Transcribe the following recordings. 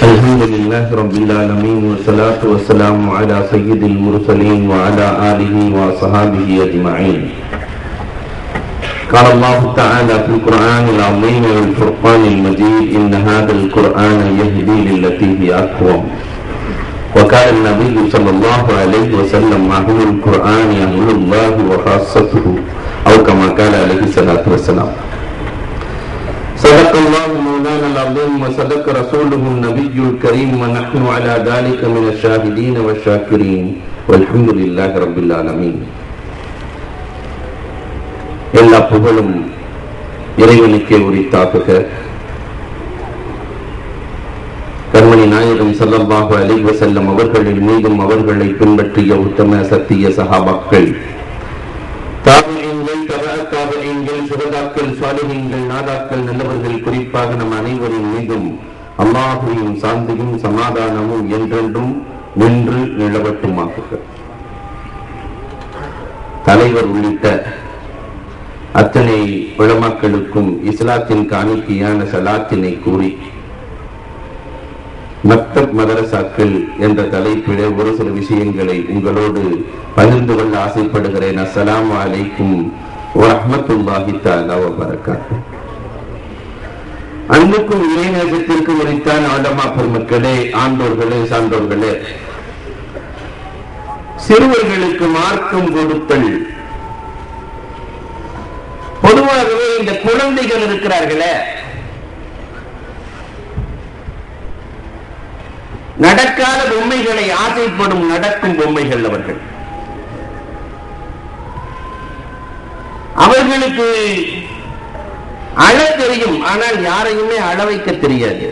الحمد لله رب العالمين والصلاة والسلام على سيد المرسلين وعلى آله وصحابه أجمعين. قال الله تعالى في القرآن العظيم والفرقان المجيد إن هذا القرآن يهدي للتي هي أقوم وقال النبي صلى الله عليه وسلم أهل القرآن أهل الله وخاصته؟ أو كما قال عليه الصلاة والسلام. صدق الله مولانا العظيم وصدق رسوله النبي الكريم ونحن على ذلك من الشاهدين والشاكرين والحمد لله رب العالمين எல்லா புகழும் இறைவனுக்கே உரித்தாக்குக கர்மணி நாயகம் ஸல்லல்லாஹு அலைஹி வஸல்லம் அவர்களின் மீதும் அவர்களை பின்பற்றிய உத்தம சத்திய சஹாபாக்கள் தாபியீன்கள் தபா தாபியீன்கள் சுகதாக்கள் சாலிஹீன்கள் நாதாக்கள் நல்லவர்கள் குறிப்பாக நம் அனைவரின் மீதும் அல்லாஹுவின் சாந்தியும் சமாதானமும் என்றென்றும் நின்று நிலவட்டுமாக்குக தலைவர் உள்ளிட்ட அத்தனை உளமக்களுக்கும் இஸ்லாத்தின் காணிக்கையான சலாத்தினை கூறி மக்தப் மதரசாக்கள் என்ற தலைப்பிலே ஒரு சில விஷயங்களை உங்களோடு பகிர்ந்து கொள்ள ஆசைப்படுகிறேன். அஸ்லாம் அலைக்கும் வரஹ்மத்துல்லாஹி தாலா வரக்காத்து அன்புக்கும் இறைநேசத்திற்கும் உரித்தான் ஆண்டமா பெருமக்களே ஆண்டோர்களே சான்றோர்களே. சிறுவர்களுக்கு மார்க்கம் கொடுத்தல். பொதுவாகவே இந்த குழந்தைகள் இருக்கிறார்களே. நடக்காத பொம்மைகளை ஆசைப்படும் நடக்கும் பொம்மைகள் அவர்கள். அவர்களுக்கு அழ தெரியும் ஆனால் யாரையுமே அழ வைக்க தெரியாது.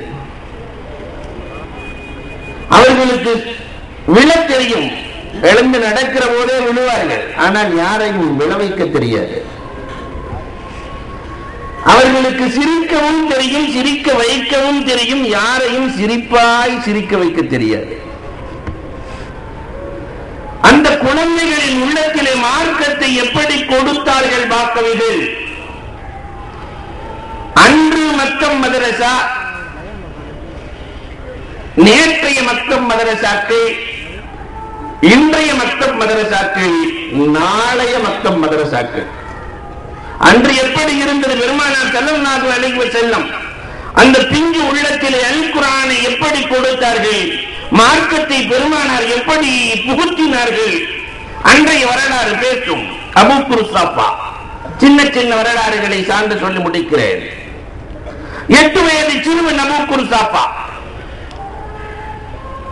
அவர்களுக்கு விழ தெரியும். எழுந்து நடக்கிற போதே விழுவார்கள் ஆனால் யாரையும் விளைவிக்க தெரியாது. அவர்களுக்கு சிரிக்கவும் தெரியும் சிரிக்க வைக்கவும் தெரியும் யாரையும் சிரிப்பாய் சிரிக்க வைக்க தெரியாது. அந்த குழந்தைகள் உள்ளத்திலே மார்க்கத்தை எப்படி கொடுத்தார்கள் பார்க்கவில்லை அன்று மத்தம் மதரசா? நேற்றைய மத்தம் மதரசாக்கள் இன்றைய மத்தம் மதரசாக்கள் நாளைய மத்தம் மதரசாக்கள் அன்று எப்படி இருந்தது? பெருமானார் செல்லநாது அழைவு செல்லம் அந்த பிஞ்சு உள்ளத்திலே அல் குரானை எப்படி கொடுத்தார்கள்? மார்க்கத்தை பெருமானார் எப்படி புகுத்தினார்கள்? அன்றைய வரலாறு பேசும். அபு குருசாப்பா சின்ன சின்ன வரலாறுகளை சார்ந்து சொல்லி முடிக்கிறேன். எட்டு வயது சிறுவன் அபு சாப்பா.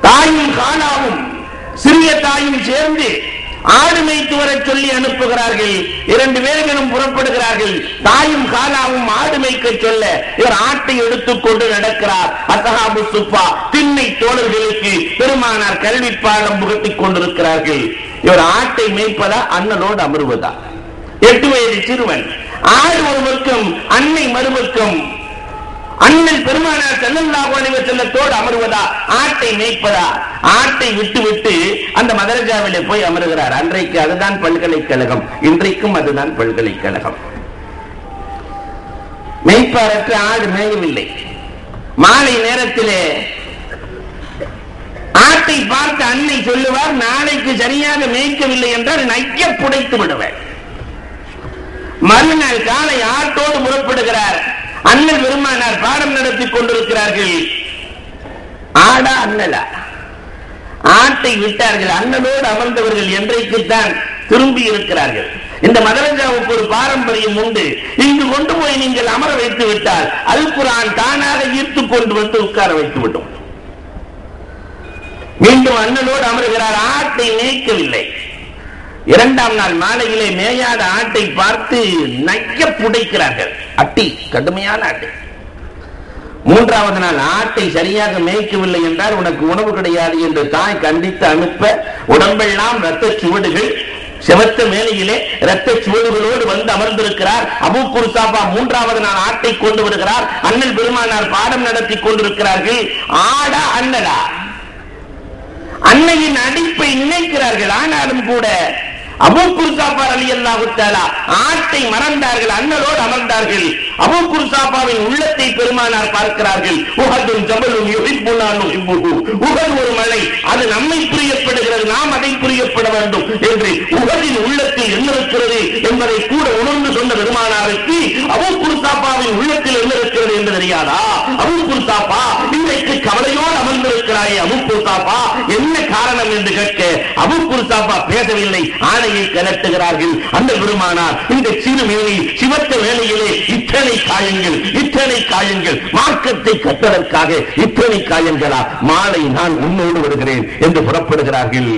தாயும் காலாவும் சிறிய தாயும் சேர்ந்து ஆடு மேய்த்து வர சொல்லி அனுப்புகிறார்கள். இரண்டு பேர்களும் புறப்படுகிறார்கள். தாயும் காலாவும் ஆடு மேய்க்க சொல்ல இவர் ஆட்டை எடுத்துக்கொண்டு நடக்கிறார். அசஹாபு சுப்பா திண்ணை தோழர்களுக்கு பெருமானார் கல்வி பாடம் புகட்டிக் கொண்டிருக்கிறார்கள். இவர் ஆட்டை மேய்ப்பதா அண்ணனோடு அமர்வதா? எட்டு வயது சிறுவன். ஆடு ஒரு பக்கம் அன்னை மறுபக்கம். அண்ணன் பெருமானார் செல்லல்லாஹு அலைஹி செல்லத்தோடு அமருவதா? ஆட்டை மேய்ப்பதா? ஆட்டை விட்டு விட்டு அந்த மதரஜாவிலே போய் அமருகிறார். அன்றைக்கு அதுதான் பல்கலைக்கழகம். இன்றைக்கும் அதுதான் பல்கலைக்கழகம். மெய்ப்பாரற்ற ஆடு மேயவில்லை. மாலை நேரத்திலே ஆட்டை பார்த்து அன்னை சொல்லுவார் நாளைக்கு சரியாக மேய்க்கவில்லை என்றால் நைய புடைத்து விடுவேன். மறுநாள் காலை ஆட்டோடு அண்ணல் பெருமானார் பாடம் நடத்தி கொண்டிருக்கிறார்கள். ஆடா அண்ணலா. ஆட்டை விட்டார்கள். அண்ணனோடு அமர்ந்தவர்கள் என்றைக்குத்தான் திரும்பி இருக்கிறார்கள். இந்த மதரஜாவுக்கு ஒரு பாரம்பரியம் உண்டு. இங்கு கொண்டு போய் நீங்கள் அமர வைத்து விட்டால் அல் குரான் தானாக ஈர்த்து கொண்டு வந்து உட்கார வைத்து விட்டோம் மீண்டும் அண்ணனோடு அமர்கிறார். ஆட்டை மேய்க்கவில்லை. இரண்டாம் நாள் மாலையிலே மேயாத ஆட்டை பார்த்து நைய புடைக்கிறார்கள். அட்டி கடுமையான அட்டி. மூன்றாவது நாள் ஆட்டை சரியாக மேய்க்கவில்லை என்றால் உனக்கு உணவு கிடையாது என்று தாய் கண்டித்து அனுப்ப உடம்பெல்லாம் ரத்த சுவடுகள் செவத்த மேலையிலே ரத்த சுவடுகளோடு வந்து அமர்ந்திருக்கிறார். அபு குருசாபா மூன்றாவது நாள் ஆட்டை கொண்டு வருகிறார். அண்ணல் பெருமானார் பாடம் நடத்தி கொண்டிருக்கிறார்கள். ஆடா அன்னடா அன்னையின் அடிப்பை நினைக்கிறார்கள். ஆனாலும் கூட அபூ குர்சாபா அலி அல்லாஹு ஆட்டை மறந்தார்கள் அண்ணலோடு அமர்ந்தார்கள். அபூ குர்சாபாவின் உள்ளத்தை பெருமானார் பார்க்கிறார்கள். உகதும் ஜபலும் யுஹிப்புனா நுஹிப்புஹு. உஹத் ஒரு மலை அது நம்மை புரியப்படுகிறது நாம் அதை புரியப்பட வேண்டும் என்று உகதின் உள்ளத்தில் என்ன இருக்கிறது என்பதை கூட உணர்ந்து சொன்ன பெருமானாருக்கு அபூ குர்சாபாவின் உள்ளத்தில் என்ன இருக்கிறது என்று தெரியாதா? அபூ குர்சாபா இன்றைக்கு கவலையோடு அமர்ந்திருக்கிறாயே அபூ குர்சாபா என்ன காரணம் என்று கேட்க அபூ குர்சாபா பேசவில்லை ஆணையை கலட்டுகிறார்கள். அந்த பெருமானார் இந்த சிறு மேனி சிவத்த வேளையிலே இத்தனை காயங்கள் இத்தனை காயங்கள் மார்க்கத்தை கட்டதற்காக இத்தனை காயங்களா? மாலை நான் உன்னோடு வருகிறேன் என்று புறப்படுகிறார்கள்.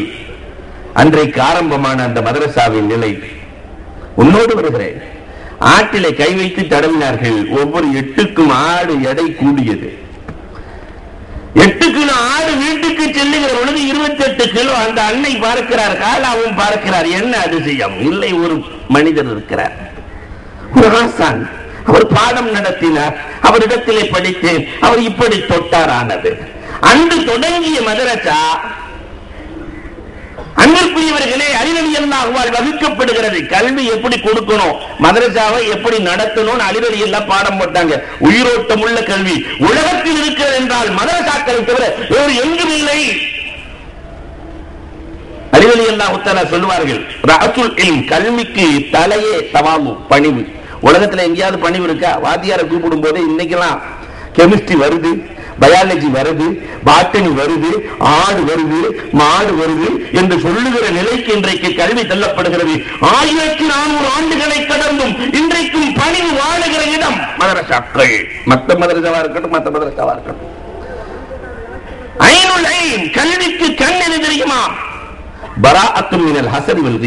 அன்றைக்கு ஆரம்பமான அந்த மதரசாவின் நிலை உன்னோடு வருகிறேன். ஆட்டிலே கை வைத்து தடவினார்கள் ஒவ்வொரு எட்டுக்கும் ஆடு எடை கூடியது. எட்டு கிலோ ஆடு வீட்டுக்கு செல்லுகிற பொழுது இருபத்தி எட்டு கிலோ அந்த அன்னை பார்க்கிறார் காலாவும் பார்க்கிறார். என்ன அதிசயம்? இல்லை ஒரு மனிதர் இருக்கிறார். ஒரு ஆசான். அவர் பாடம் நடத்தினார். அவரிடத்திலே படித்தேன். அவர் இப்படி தொட்டார் ஆனது அன்று தொடங்கிய மதரசா அன்பிற்குரியவர்களே அலிரலி அல்லாஹுவால் வகுக்கப்படுகிறது. கல்வி எப்படி கொடுக்கணும்? மதரசாவை எப்படி நடத்தணும் அலிரலி எல்லாம் பாடம் போட்டாங்க. உயிரோட்டம் உள்ள கல்வி. உலகத்தில் இருக்கிறது என்றால் மதரசாக்களை தவிர வேறு எங்கும் இல்லை. அலிரலி அல்லாஹுத்தாலா சொல்லுவார்கள் ரஹத்துல் இல்ம் கல்விக்கு தலையே தவாமு பணிவு. உலகத்துல எங்கேயாவது பணிவு இருக்கா? வாத்தியாரை கூப்பிடும் போது இன்னைக்கெல்லாம் கெமிஸ்ட்ரி வருது. பயாலஜி வருது பாட்டனி வருது ஆடு வருது மாடு வருது என்று சொல்லுகிற நிலைக்கு இன்றைக்கு கல்வி தள்ளப்படுகிறது. ஆயிரத்தி நானூறு ஆண்டுகளை கடந்தும் இன்றைக்கும் பணிவு வாழுகிற இடம் மதரசாக்கள். மத்த மதரசாவா இருக்கட்டும் மத்த மதரசாவா இருக்கட்டும். ஐனுல் ஐன் கல்விக்கு கண் தெரியுமா? பராஅத்தும் மினல் ஹசன் வல்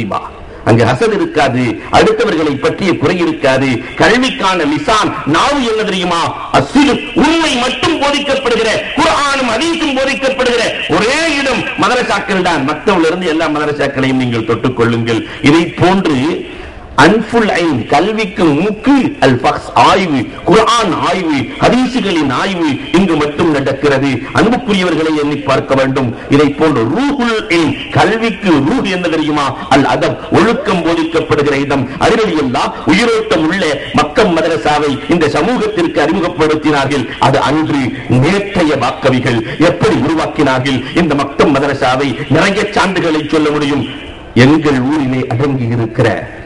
அங்கு ஹசன் இருக்காது அடுத்தவர்களை பற்றிய குறை இருக்காது. கல்விக்கான லிசான் நாவு என்ன தெரியுமா? அசிலு உண்மை மட்டும் போதிக்கப்படுகிற குரானும் அனைத்தும் போதிக்கப்படுகிற ஒரே இடம் மதரசாக்கள் தான். மத்தவங்க இருந்து எல்லா மதரசாக்களையும் நீங்கள் தொட்டுக் கொள்ளுங்கள். இதை போன்று அன்புல் ஐன் கல்விக்கு மூக்கு அல் பக்ஸ் ஆய்வு குரான் ஆய்வு ஹதீசுகளின் ஆய்வு இங்கு மட்டும் நடக்கிறது. அன்புக்குரியவர்களை எண்ணி பார்க்க வேண்டும். இதை போன்ற ரூஹுல் ஐன் கல்விக்கு ரூஹ் என்ன தெரியுமா? அல் அதம் ஒழுக்கம் போதிக்கப்படுகிற இடம். அறிவழியல்லா உயிரோட்டம் உள்ள மக்கம் மதரசாவை இந்த சமூகத்திற்கு அறிமுகப்படுத்தினார்கள். அது அன்று நேற்றைய வாக்கவிகள். எப்படி உருவாக்கினார்கள்? இந்த மக்கம் மதரசாவை நிறைய சான்றுகளை சொல்ல முடியும். எங்கள் ஊரிலே அடங்கி இருக்கிற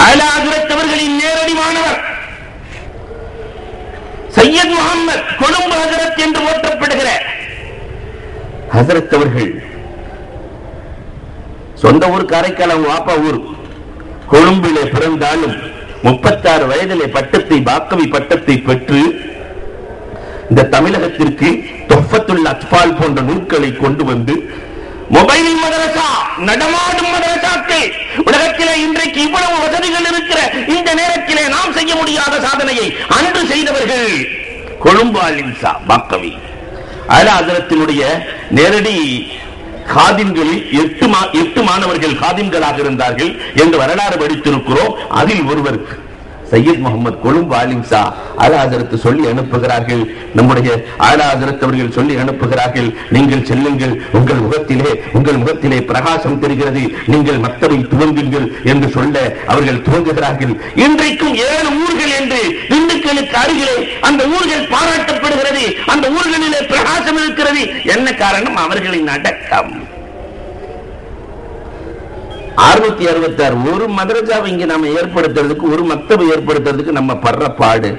அவர்களின் நேரடி மாணவர். சையத் முகமது கொழும்பு ஹசரத் என்று ஓட்டப்படுகிற ஹசரத் அவர்கள் சொந்த ஊர் காரைக்கால் வாப்பா ஊர். கொழும்பிலே பிறந்தாலும் முப்பத்தாறு வயதிலே பட்டத்தை பாக்கவி பட்டத்தை பெற்று இந்த தமிழகத்திற்கு தொஃபத்துள்ள அத்பால் போன்ற நூல்களை கொண்டு வந்து மொபைல் மதரசா நடமாடும் மதரசாக்கள் உலகத்திலே இன்றைக்கு இவ்வளவு வசதிகள் இருக்கிற இந்த நேரத்திலே நாம் செய்ய முடியாத சாதனையை அன்று செய்தவர்கள் கொழும்பு அலின்சா பாக்கவி. அலாதரத்தினுடைய நேரடி காதிம்களில் எட்டு மா- எட்டு மாணவர்கள் காதிம்களாக இருந்தார்கள் என்று வரலாறு படித்திருக்கிறோம். அதில் ஒருவருக்கு சையத் முகமது கொழும்பு ஆலிம்சா ஆலாதரத்து சொல்லி அனுப்புகிறார்கள். நம்முடைய ஆலாதரத்து அவர்கள் சொல்லி அனுப்புகிறார்கள். நீங்கள் செல்லுங்கள். உங்கள் முகத்திலே உங்கள் முகத்திலே பிரகாசம் தெரிகிறது. நீங்கள் மக்களை துவங்குங்கள் என்று சொல்ல அவர்கள் துவங்குகிறார்கள். இன்றைக்கும் ஏழு ஊர்கள் என்று திண்டுக்கலுக்கு அருகிலே அந்த ஊர்கள் பாராட்டப்படுகிறது. அந்த ஊர்களிலே பிரகாசம் இருக்கிறது. என்ன காரணம்? அவர்களின் அடக்கம். அறுநூத்தி அறுபத்தி ஆறு ஒரு மதரஜாவை இங்க நம்ம ஏற்படுத்துறதுக்கு ஒரு மக்தபை ஏற்படுத்துறதுக்கு நம்ம படுற பாடு.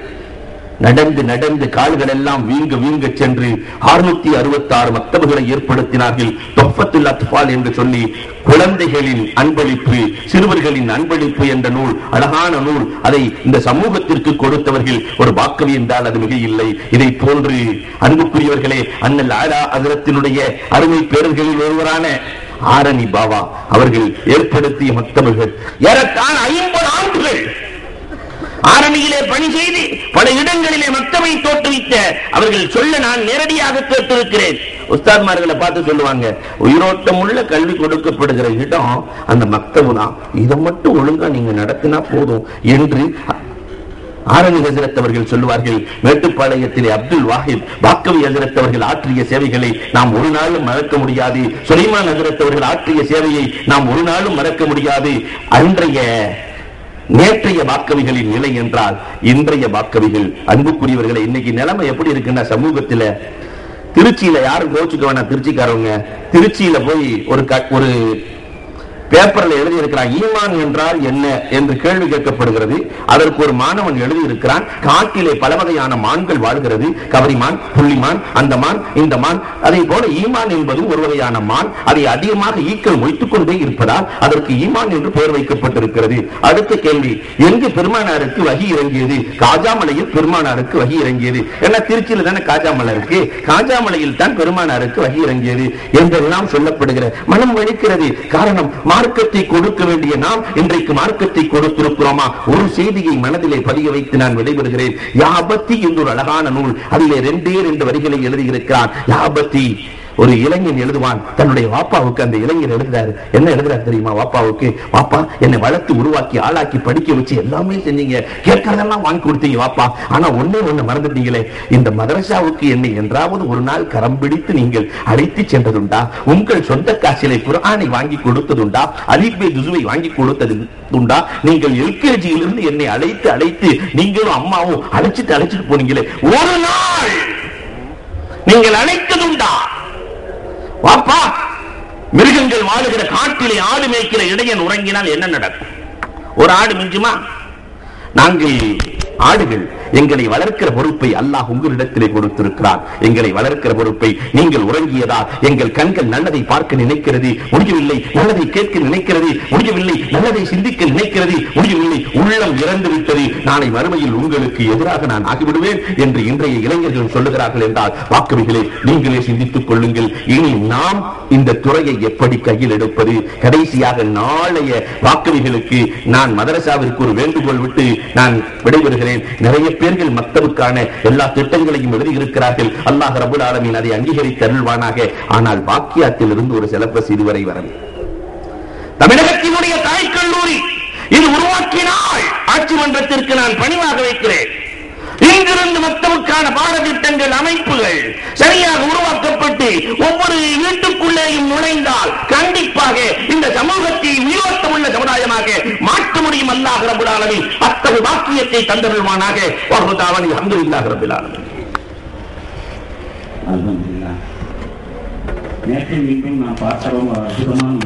நடந்து நடந்து கால்கள் எல்லாம் வீங்க வீங்க சென்று அறுநூத்தி அறுபத்தி ஆறு மக்தபுகளை ஏற்படுத்தினார்கள். தொஃபத்துல் அத்பால் என்று சொல்லி குழந்தைகளின் அன்பளிப்பு சிறுவர்களின் அன்பளிப்பு என்ற நூல் அழகான நூல் அதை இந்த சமூகத்திற்கு கொடுத்தவர்கள் ஒரு பாக்கவி என்றால் அது மிக இல்லை இதை போன்று அன்புக்குரியவர்களே அண்ணல் ஆலா அதிரத்தினுடைய அருமை பேரர்களில் ஒருவரான ஆரணி பாபா அவர்கள் ஏற்படுத்திய மக்தபுகள் ஏறத்தாழ ஐம்பது ஆண்டுகள் ஆரணியிலே பணி செய்து பல இடங்களிலே மக்தவை தோற்றுவித்த அவர்கள் சொல்ல நான் நேரடியாக கேட்டிருக்கிறேன். உஸ்தாத்மார்களை பார்த்து சொல்லுவாங்க உயிரோட்டம் உள்ள கல்வி கொடுக்கப்படுகிற இடம் அந்த மக்தபு தான் இதை மட்டும் ஒழுங்கா நீங்க நடத்தினா போதும் என்று ஆரணி ஹசரத் அவர்கள் சொல்லுவார்கள் மேட்டுப்பாளையத்திலே அப்துல் வாஹிப் பாக்கவி ஹசரத் அவர்கள் ஆற்றிய சேவைகளை நாம் ஒரு நாளும் மறக்க முடியாது. சுலைமான் ஹசரத் அவர்கள் ஆற்றிய சேவையை நாம் ஒரு நாளும் மறக்க முடியாது. அன்றைய நேற்றைய வாக்கவிகளின் நிலை என்றால் இன்றைய வாக்கவிகள் அன்புக்குரியவர்களை இன்னைக்கு நிலைமை எப்படி இருக்குன்னா சமூகத்துல திருச்சியில யாரும் கோச்சுக்க வேணாம் திருச்சிக்காரவங்க? திருச்சியில போய் ஒரு க- ஒரு பேப்பரில் எழுதியிருக்கிறான் ஈமான் என்றால் என்ன என்று கேள்வி கேட்கப்படுகிறது. அதற்கு ஒரு மாணவன் எழுதியிருக்கிறான் காட்டிலே பல வகையான மான்கள் வாழ்கிறது. கவரிமான் புள்ளிமான் அந்த மான் இந்த மான் அதே போல ஈமான் என்பது ஒரு வகையான மான். அதை அதிகமாக ஈக்கள் மொய்த்துக் கொண்டே இருப்பதால் அதற்கு ஈமான் என்று பெயர் வைக்கப்பட்டிருக்கிறது. அடுத்த கேள்வி எங்கு பெருமானாருக்கு வகி இறங்கியது? காஜாமலையில் பெருமானாருக்கு வகி இறங்கியது. ஏன்னா திருச்சியில் தானே காஜாமலை இருக்கு. காஜாமலையில் தான் பெருமானாருக்கு வகி இறங்கியது என்றெல்லாம் சொல்லப்படுகிற மனம் வலிக்கிறது. காரணம் மார்க்கத்தை கொடுக்க வேண்டிய நாம் இன்றைக்கு மார்க்கத்தை கொடுத்திருக்கிறோமா? ஒரு செய்தியை மனதிலே பதிய வைத்து நான் விடைபெறுகிறேன். யாபத்தி என்று ஒரு அழகான நூல் அதிலே ரெண்டே ரெண்டு வரிகளை எழுதியிருக்கிறான் யாபத்தி ஒரு இளைஞன் எழுதுவான் தன்னுடைய வாப்பாவுக்கு அந்த இளைஞர் எழுதுறாரு. என்ன எழுதுறாரு தெரியுமா வாப்பாவுக்கு? வாப்பா என்னை வளர்த்து உருவாக்கி ஆளாக்கி படிக்க வச்சு எல்லாமே செஞ்சீங்க. கேட்கறதெல்லாம் வாங்கி கொடுத்தீங்க வாப்பா. ஆனா ஒன்னே ஒண்ணு மறந்துட்டீங்களே இந்த மதரசாவுக்கு என்னை என்றாவது ஒரு நாள் கரம் பிடித்து நீங்கள் அழைத்து சென்றதுண்டா? உங்கள் சொந்த காசிலை குரானை வாங்கி கொடுத்ததுண்டா? அலிபே துசுவை வாங்கி கொடுத்தது உண்டா நீங்கள் எல்கேஜியிலிருந்து என்னை அழைத்து அழைத்து நீங்களும் அம்மாவும் அழைச்சிட்டு அழைச்சிட்டு போனீங்களே ஒரு நாள் நீங்கள் அழைத்ததுண்டா? வாப்பா! மிருகங்கள் வாழுகிற காட்டிலே ஆடு மேய்க்கிற இடையன் உறங்கினால் என்ன நடக்கும்? ஒரு ஆடு மிஞ்சுமா? நாங்கள் ஆடுகள் எங்களை வளர்க்கிற பொறுப்பை அல்லாஹ் உங்களிடத்திலே கொடுத்திருக்கிறார் எங்களை வளர்க்கிற பொறுப்பை நீங்கள் உறங்கியதால் எங்கள் கண்கள் நல்லதை பார்க்க நினைக்கிறது முடியவில்லை நல்லதை கேட்க நினைக்கிறது முடியவில்லை நல்லதை சிந்திக்க நினைக்கிறது முடியவில்லை உள்ளம் இறந்து விட்டது. நாளை மறுமையில் உங்களுக்கு எதிராக நான் ஆகிவிடுவேன் என்று இன்றைய இளைஞர்கள் சொல்லுகிறார்கள் என்றால் வாக்குமிகளே நீங்களே சிந்தித்துக் கொள்ளுங்கள். இனி நாம் இந்த துறையை எப்படி கையில் எடுப்பது? கடைசியாக நாளைய வாக்குமிகளுக்கு நான் மதரசாவிற்கு ஒரு வேண்டுகோள் விட்டு நான் விடைபெறுகிறேன். நிறைய பேர்கள் மக்தவுக்கான எல்லா திட்டங்களையும் எழுதியிருக்கிறார்கள். அல்லாஹ் ரபுல் ஆலமின் அதை அங்கீகரித்து அருள்வானாக. ஆனால் வாக்கியாத்தில் இருந்து ஒரு சிலபஸ் இதுவரை வரவில்லை. தமிழகத்தினுடைய தாய் கல்லூரி இது உருவாக்கினால் ஆட்சி மன்றத்திற்கு நான் பணிவாக வைக்கிறேன். இங்கிருந்து மக்களுக்கான பாடத்திட்டங்கள் அமைப்புகள் சரியாக உருவாக்கப்பட்டு ஒவ்வொரு வீட்டுக்குள்ளேயும் நுழைந்தால் கண்டிப்பாக இந்த சமூகத்தை உயிரோட்டம் உள்ள சமுதாயமாக மாற்ற முடியும். அல்லாஹ் ரபுல் ஆலமின் அத்தகைய பாக்கியத்தை தந்தருள்வானாக. வஹுதாவன் அல்ஹம்துலில்லாஹ் ரபில் ஆலமீன். நேற்று மீண்டும் நான் பார்த்தவங்க அற்புதமான